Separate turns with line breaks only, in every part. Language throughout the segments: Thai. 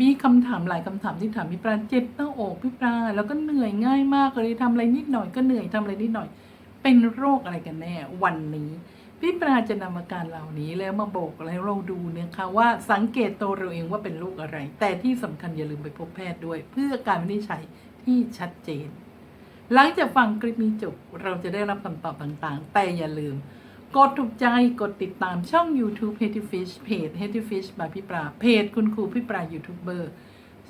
มีคำถามหลายคำถามที่ถามพี่ปลาเจ็บหน้าอกพี่ปลาแล้วก็เหนื่อยง่ายมากเลยทำอะไรนิดหน่อยก็เหนื่อยทำอะไรนิดหน่อย เป็นโรคอะไรกันแน่ วันนี้พี่ปลาจะนำอาการเหล่านี้แล้วมาบอกแล้วเราดูนะคะว่าสังเกตตัวเราเองว่าเป็นโรคอะไร แต่ที่สำคัญอย่าลืมไปพบแพทย์ด้วย เพื่อการวินิจฉัยที่ชัดเจน หลังจากฟังคลิปนี้จบเราจะได้รับคำตอบต่างๆ แต่อย่าลืม กดถูกใจกดติดตามช่อง YouTube h e a d y Fish เพจ h e a d y Fish บายพี่ปลาเพจคุณครูพี่ปลายูทูบเบอร์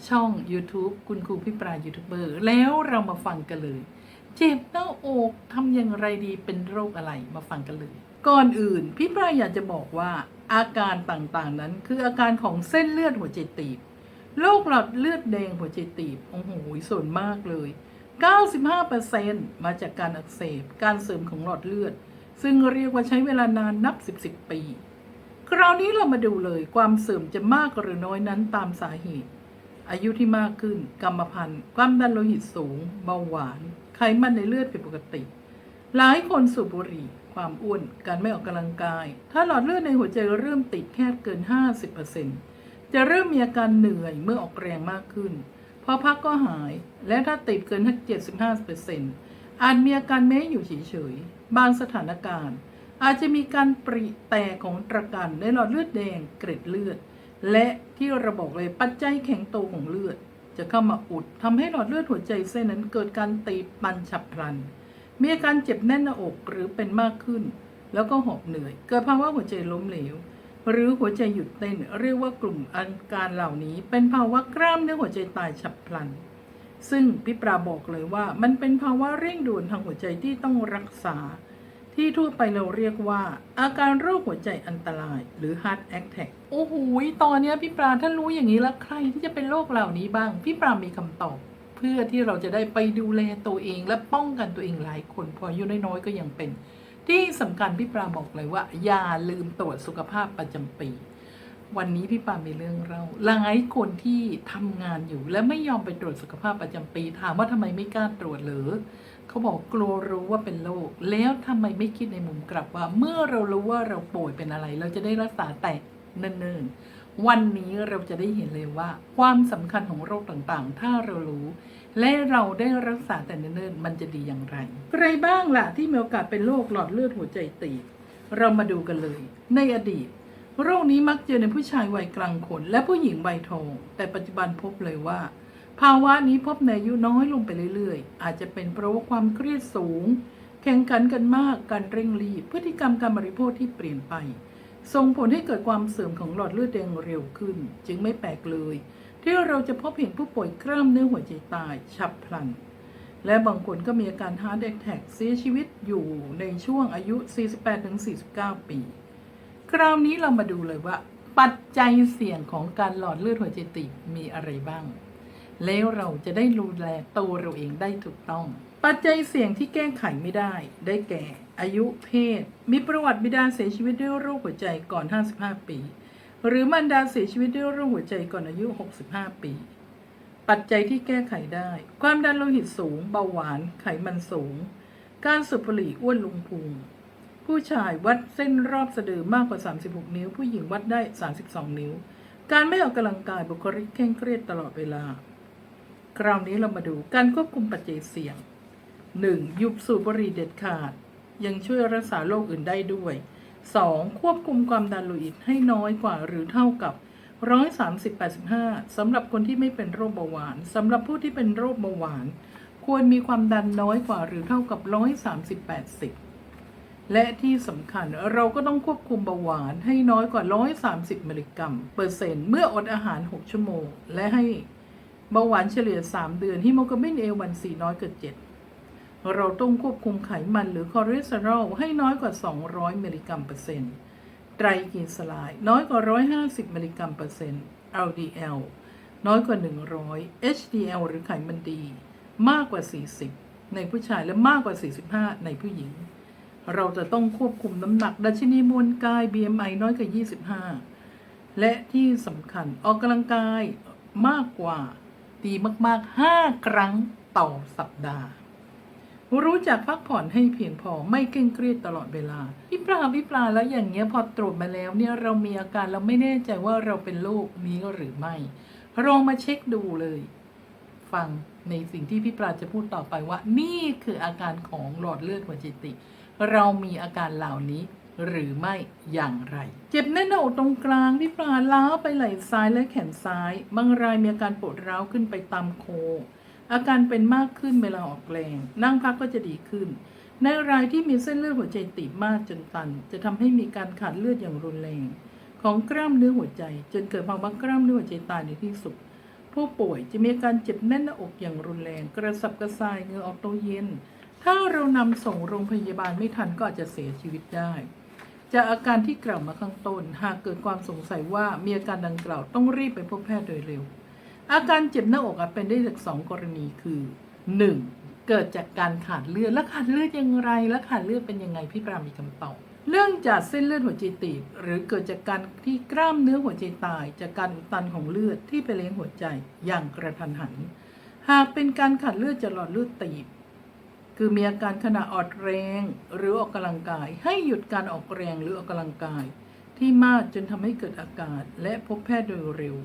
ช่อง YouTube คุณครูพี่ปลายูทูบเบอร์แล้วเรามาฟังกันเลย เจ็บหน้าอกทำอย่างไรดีเป็นโรคอะไรมาฟังกันเลย ก่อนอื่นพี่ปลาอยากจะบอกว่า อาการต่างๆนั้นคืออาการของเส้นเลือดหัวใจตีบโรคหลอดเลือดแดงหัวใจตีบโอ้โหส่วนมากเลย 95%มาจากการอักเสบการเสริมของหลอดเลือด ซึ่งเรียกว่าใช้เวลานานนับ 10 10ปี คราวนี้เรามาดูเลยความเสื่อมจะมากหรือน้อยนั้นตามสาเหตุ อายุที่มากขึ้น กรรมพันธุ์ ความดันโลหิตสูง เบาหวาน ไขมันในเลือดผิดปกติ หลายคนสูบบุหรี่ ความอ้วน การไม่ออกกำลังกาย ถ้าหลอดเลือดในหัวใจเริ่มติดแค่เกิน 50%จะเริ่มมีอาการเหนื่อยเมื่อออกแรงมากขึ้นพอพักก็หาย และถ้าติดเกิน75%อาจมีอาการแม้อยู่เฉย บางสถานการณ์ อาจจะมีการปริแตกของตะกันในหลอดเลือดแดงเกร็ดเลือด และที่เราบอกเลยปัจจัยแข็งโตของเลือด จะเข้ามาอุดทำให้หลอดเลือดหัวใจเส้นนั้นเกิดการตีบมันฉับพลัน มีอาการเจ็บแน่นหน้าอกหรือเป็นมากขึ้น แล้วก็หอบเหนื่อย เกิดภาวะหัวใจล้มเหลว หรือหัวใจหยุดเต้นเรียกว่ากลุ่มอาการเหล่านี้ เป็นภาวะกล้ามเนื้อหัวใจตายฉับพลัน ซึ่งพี่ปราบอกเลยว่ามันเป็นภาวะเร่งด่วนทางหัวใจที่ต้องรักษา ที่ทั่วไปเราเรียกว่า อาการโรคหัวใจอันตราย หรือ heart attack โอ้โหตอนนี้พี่ปราท่านรู้อย่างนี้แล้วใครที่จะเป็นโรคเหล่านี้บ้าง พี่ปรามีคำตอบ เพื่อที่เราจะได้ไปดูแลตัวเองและป้องกันตัวเองหลายคน พออายุน้อยๆก็ยังเป็น ที่สำคัญพี่ปราบอกเลยว่า อย่าลืมตรวจสุขภาพประจำปี วันนี้พี่ปามีเรื่องเล่าหลายคนที่ทำงานอยู่ และไม่ยอมไปตรวจสุขภาพประจำปี ถามว่าทำไมไม่กล้าตรวจหรือเขาบอกกลัวรู้ว่าเป็นโรคแล้วทำไมไม่คิดในมุมกลับว่า เมื่อเรารู้ว่าเราป่วยเป็นอะไร เราจะได้รักษาแต่เนิ่นๆวันนี้เราจะได้เห็นเลยว่า ความสำคัญของโรคต่างๆ ถ้าเรารู้ และเราได้รักษาแต่เนิ่นๆมันจะดีอย่างไรใครบ้างล่ะที่มีโอกาสเป็นโรคหลอดเลือดหัวใจตีบเรามาดูกันเลย ในอดีต โรคนี้มักเจอในผู้ชายวัยกลางคนและผู้หญิงวัยทอง แต่ปัจจุบันพบเลยว่า ภาวะนี้พบในอายุน้อยลงไปเรื่อยๆ อาจจะเป็นเพราะว่าความเครียดสูง แข่งขันกันมากการเร่งรีบ พฤติกรรมการบริโภคที่เปลี่ยนไป ส่งผลให้เกิดความเสื่อมของหลอดเลือดแดงเร็วขึ้น จึงไม่แปลกเลย ที่เราจะพบเห็นผู้ป่วยกล้ามเนื้อหัวใจตาย ฉับพลัน และบางคนก็มีอาการ heart attack เสียชีวิตอยู่ในช่วงอายุ 48-49 ปี คราวนี้เรามาดูเลยว่า ปัจจัยเสี่ยงของการหลอดเลือดหัวใจตีบมีอะไรบ้าง แล้วเราจะได้ดูแลตัวเราเองได้ถูกต้อง ปัจจัยเสี่ยงที่แก้ไขไม่ได้ ได้แก่ อายุเพศ มีประวัติบิดาเสียชีวิตด้วยโรคหัวใจก่อน 55 ปี หรือมารดาเสียชีวิตด้วยโรคหัวใจก่อนอายุ 65 ปี ปัจจัยที่แก้ไขได้ ความดันโลหิตสูง เบาหวาน ไขมันสูง การสูบบุหรี่อ้วนลงพุง ผู้ชายวัดเส้นรอบสะดือมากกว่า 36 นิ้ว ผู้หญิงวัดได้ 32 นิ้ว การไม่ออกกำลังกายบุคลิกเคร่งเครียดตลอดเวลา คราวนี้เรามาดูการควบคุมปัจเจัยเสี่ยง 1. ยุดสูบบุหรี่เด็ดขาด ยังช่วยรักษาโรคอื่นได้ด้วย 2. ควบคุมความดันโลหิตให้น้อยกว่าหรือเท่ากับ 130-85สำหรับคนที่ไม่เป็นโรคเบาหวานสำหรับผู้ที่เป็นโรคเบาหวาน ควรมีความดันน้อยกว่าหรือเท่ากับ 130-80 และที่สำคัญเราก็ต้องควบคุมเบาหวานให้น้อยกว่า 130 มิลลิกรัมเปอร์เซ็นต์เมื่ออดอาหาร 6 ชั่วโมง และให้เบาหวานเฉลี่ย 3 เดือนฮิโมโกลบินเอวันซีน้อยเกิน7เราต้องควบคุมไขมันหรือคอเลสเตอรอลให้น้อยกว่า 200 มิลลิกรัมเปอร์เซ็นต์ไตรกลีเซอไรด์น้อยกว่า 150 มิลลิกรัมเปอร์เซ็นต์ LDL น้อยกว่า 100 HDL หรือไขมันดี มากกว่า 40 ในผู้ชายและมากกว่า 45 ในผู้หญิง เราจะต้องควบคุมน้ำหนัก ดัชนีมวลกาย BMI น้อยกว่า 25 และที่สำคัญออกกำลังกายมากกว่าดีมาก ๆ 5 ครั้งต่อสัปดาห์ รู้จักพักผ่อนให้เพียงพอไม่เคร่งเครียดตลอดเวลาพี่ปลาพี่ปลาแล้วอย่างเงี้ยพอตรวจมาแล้วเนี่ยเรามีอาการเราไม่แน่ใจว่าเราเป็นโรคนี้หรือไม่ลองมาเช็คดูเลย ฟังในสิ่งที่พี่ปราจะพูดต่อไปว่า นี่คืออาการของหลอดเลือดหัวใจตี เรามีอาการเหล่านี้หรือไม่อย่างไร เจ็บแน่นหน้าอกตรงกลางพี่ปลาล้าวไปไหล่ซ้ายและแขนซ้าย บางรายมีอาการปวดร้าวขึ้นไปตามโค อาการเป็นมากขึ้นเวลาออกแรงนั่งพักก็จะดีขึ้น ในรายที่มีเส้นเลือดหัวใจตีบมากจนตัน จะทำให้มีการขาดเลือดอย่างรุนแรง ของกล้ามเนื้อหัวใจ จนเกิดภาวะกล้ามเนื้อหัวใจตายในที่สุด ผู้ป่วยจะมีอาการเจ็บแน่นหน้าอกอย่างรุนแรง กระสับกระส่ายเหงื่อออกตัวเย็น ถ้าเรานำส่งโรงพยาบาลไม่ทันก็อาจจะเสียชีวิตได้ จากอาการที่กล่าวมาข้างต้น หากเกิดความสงสัยว่ามีอาการดังกล่าวต้องรีบไปพบแพทย์โดยเร็ว อาการเจ็บหน้าอกอเป็นได้จากสองกรณีคือ 1. เกิดจากการขาดเลือด และขาดเลือดอย่างไร และขาดเลือดเป็นยังไงพี่ปรามีคำตอบเรื่องจากเส้นเลือดหัวใจตีบหรือเกิดจากการที่กล้ามเนื้อหัวใจตาย จากการอุดตันของเลือดที่ไปเลี้ยงหัวใจอย่างกระทันหัน หากเป็นการขาดเลือดจากหลอดเลือดตีบ คือมีอาการขณะออดแรง หรือออกกำลังกาย ให้หยุดการออกแรงหรือออกกำลังกาย ที่มากจนทำให้เกิดอาการ และพบแพทย์โดยเร็ว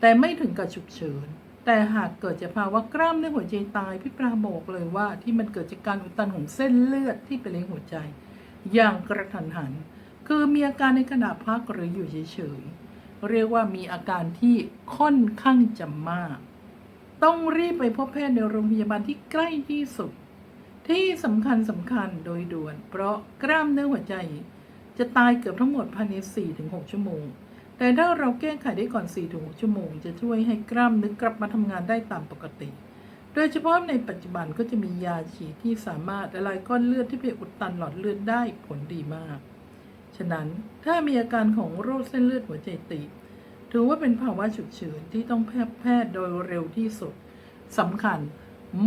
แต่ไม่ถึงกับฉุกเฉินแต่หากเกิดจากภาวะกล้ามเนื้อหัวใจตายพี่ปราบอกเลยว่าที่มันเกิดจากการอุดตันของเส้นเลือดที่ไปเลี้ยงหัวใจ อย่างกระทันหัน คือมีอาการในขณะพักหรืออยู่เฉยๆเรียกว่ามีอาการที่ค่อนข้างจะมาก ต้องรีบไปพบแพทย์ในโรงพยาบาลที่ใกล้ที่สุด ที่สำคัญสำคัญโดยด่วน เพราะกล้ามเนื้อหัวใจ จะตายเกือบทั้งหมดภายใน 4-6 ชั่วโมง แต่ถ้าเราแก้ไขได้ก่อน 4-6 ชั่วโมง จะช่วยให้กล้ามเนื้อกลับมาทำงานได้ตามปกติ โดยเฉพาะในปัจจุบันก็จะมียาฉีดที่สามารถละลายก้อนเลือดที่ไปอุดตันหลอดเลือดได้ผลดีมาก ฉะนั้นถ้ามีอาการของโรคเส้นเลือดหัวใจตีบถือว่าเป็นภาวะฉุกเฉินที่ต้องแพทย์แพทย์โดยเร็วที่สุดสำคัญ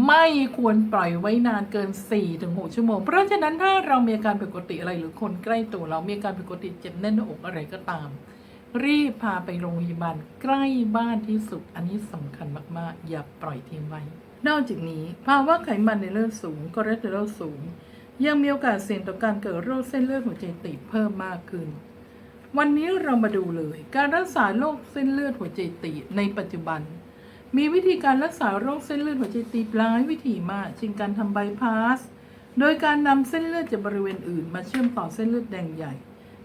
ไม่ควรปล่อยไว้นานเกิน 4-6 ชั่วโมง เพราะฉะนั้นถ้าเรามีอาการผิดปกติอะไรหรือคนใกล้ตัวเรามีอาการผิดปกติเจ็บแน่นอกอะไรก็ตาม รีบพาไปโรงพยาบาลใกล้บ้านที่สุด อันนี้สำคัญมากๆ อย่าปล่อยทิ้งไว้ นอกจากนี้ภาวะไขมันในเลือดสูงคอเลสเตอรอลสูง ยังมีโอกาสเสี่ยงต่อการเกิดโรคเส้นเลือดหัวใจตีบเพิ่มมากขึ้น วันนี้เรามาดูเลย การรักษาโรคเส้นเลือดหัวใจตีบในปัจจุบัน มีวิธีการรักษาโรคเส้นเลือดหัวใจตีบหลายวิธีมากเช่นการทำไบพาส โดยการนำเส้นเลือดจากบริเวณอื่น มาเชื่อมต่อเส้นเลือดแดงใหญ่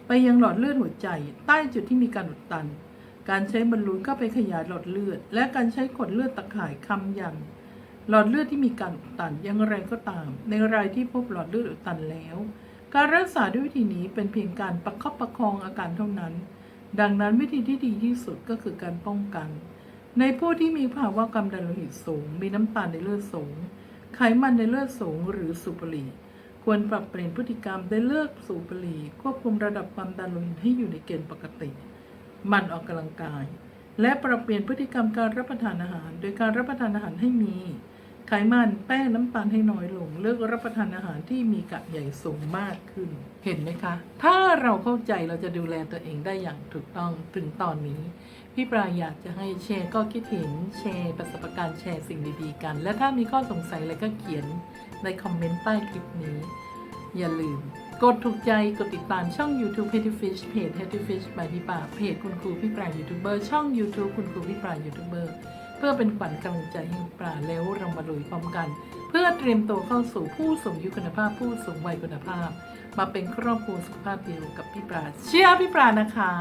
ไปยังหลอดเลือดหัวใจ ใต้จุดที่มีการอุดตัน การใช้บอลลูนเข้าไปขยายหลอดเลือด และการใช้ขดเลือดตะข่ายคำยันหลอดเลือดที่มีการอุดตันอย่างไรก็ตาม ในรายที่พบหลอดเลือดอุดตันแล้ว การรักษาด้วยวิธีนี้เป็นเพียงการประคับประคองอาการเท่านั้น ดังนั้นวิธีที่ดีที่สุดก็คือการป้องกัน ในผู้ที่มีภาวะความดันโลหิตสูง มีน้ำตาลในเลือดสูง ไขมันในเลือดสูง หรือสูบบุหรี่ ควรปรับเปลี่ยนพฤติกรรมได้เลิกสูบบุหรี่ ควบคุมระดับความดันโลหิตให้อยู่ในเกณฑ์ปกติ มันออกกำลังกาย และปรับเปลี่ยนพฤติกรรมการรับประทานอาหาร โดยการรับประทานอาหารให้มี ไขมันแป้งน้ำตาลให้น้อยลง เลือกรับประทานอาหารที่มีกากใหญ่สูงมากขึ้น เห็นไหมคะ ถ้าเราเข้าใจเราจะดูแลตัวเองได้อย่างถูกต้องถึงตอนนี้ พี่ปราอยากจะให้แชร์ก็คิดเห็นแชร์ประสบการณ์แชร์สิ่งดีๆกัน และถ้ามีข้อสงสัยอะไรก็เขียนในคอมเมนต์ใต้คลิปนี้ อย่าลืม กดถูกใจกดติดตามช่อง YouTube Petty Fish เพจ Petty Fish by พี่ปราเพจคุณครูพี่ปรายูทูบเบอร์ช่อง YouTube คุณครูพี่ปรายูทูบเบอร์ เพื่อเป็นขวัญกำลังใจให้พี่ปลาแล้วเรามาลุยพร้อมกัน เพื่อเตรียมตัวเข้าสู่ผู้สูงอายุคุณภาพ ผู้สูงวัยคุณภาพ มาเป็นครอบครัวสุขภาพเดียวกับพี่ปลาเชียร์พี่ปลานะคะ